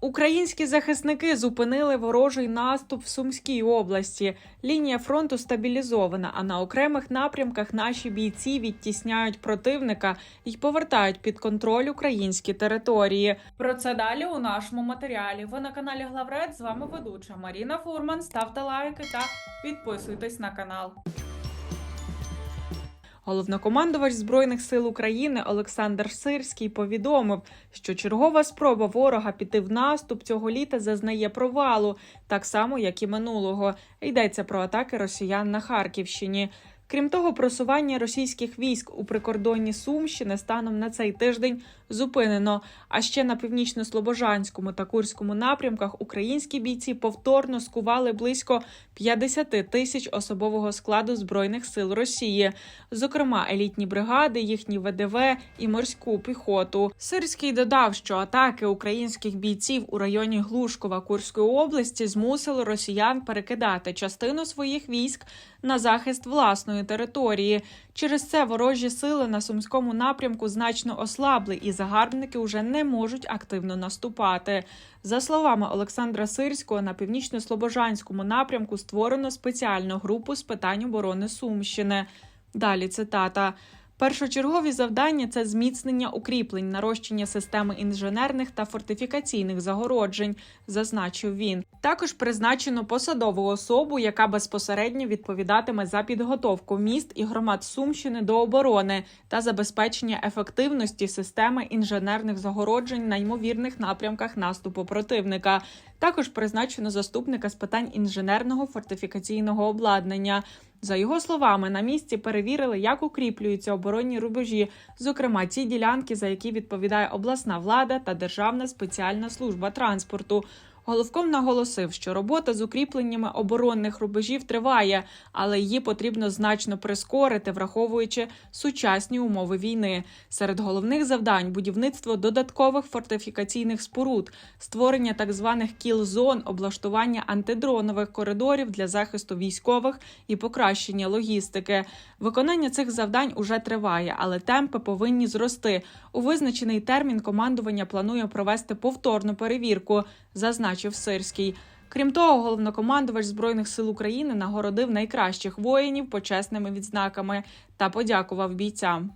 Українські захисники зупинили ворожий наступ в Сумській області. Лінія фронту стабілізована, а на окремих напрямках наші бійці відтісняють противника і повертають під контроль українські території. Про це далі у нашому матеріалі. Ви на каналі Главред. З вами ведуча Маріна Фурман. Ставте лайки та підписуйтесь на канал. Головнокомандувач збройних сил України Олександр Сирський повідомив, що чергова спроба ворога піти в наступ цього літа зазнає провалу, так само як і минулого. Йдеться про атаки росіян на Харківщині. Крім того, просування російських військ у прикордонні Сумщини станом на цей тиждень зупинено. А ще на північно-слобожанському та курському напрямках українські бійці повторно скували близько 50 тисяч особового складу збройних сил Росії, зокрема елітні бригади, їхні ВДВ і морську піхоту. Сирський додав, що атаки українських бійців у районі Глушкова Курської області змусили росіян перекидати частину своїх військ на захист власної території. Через це ворожі сили на сумському напрямку значно ослабли, і загарбники вже не можуть активно наступати. За словами Олександра Сирського, на північно-слобожанському напрямку створено спеціальну групу з питань оборони Сумщини. Далі цитата. Першочергові завдання це зміцнення укріплень, нарощення системи інженерних та фортифікаційних загороджень, зазначив він. Також призначено посадову особу, яка безпосередньо відповідатиме за підготовку міст і громад Сумщини до оборони та забезпечення ефективності системи інженерних загороджень на ймовірних напрямках наступу противника. Також призначено заступника з питань інженерного фортифікаційного обладнання. За його словами, на місці перевірили, як укріплюються оборонні рубежі, зокрема ті ділянки, за які відповідає обласна влада та Державна спеціальна служба транспорту. Головком наголосив, що робота з укріпленнями оборонних рубежів триває, але її потрібно значно прискорити, враховуючи сучасні умови війни. Серед головних завдань будівництво додаткових фортифікаційних споруд, створення так званих кіл-зон, облаштування антидронових коридорів для захисту військових і покращення логістики. Виконання цих завдань уже триває, але темпи повинні зрости. У визначений термін командування планує провести повторну перевірку, зазначив Сирський. Крім того, головнокомандувач збройних сил України нагородив найкращих воїнів почесними відзнаками та подякував бійцям.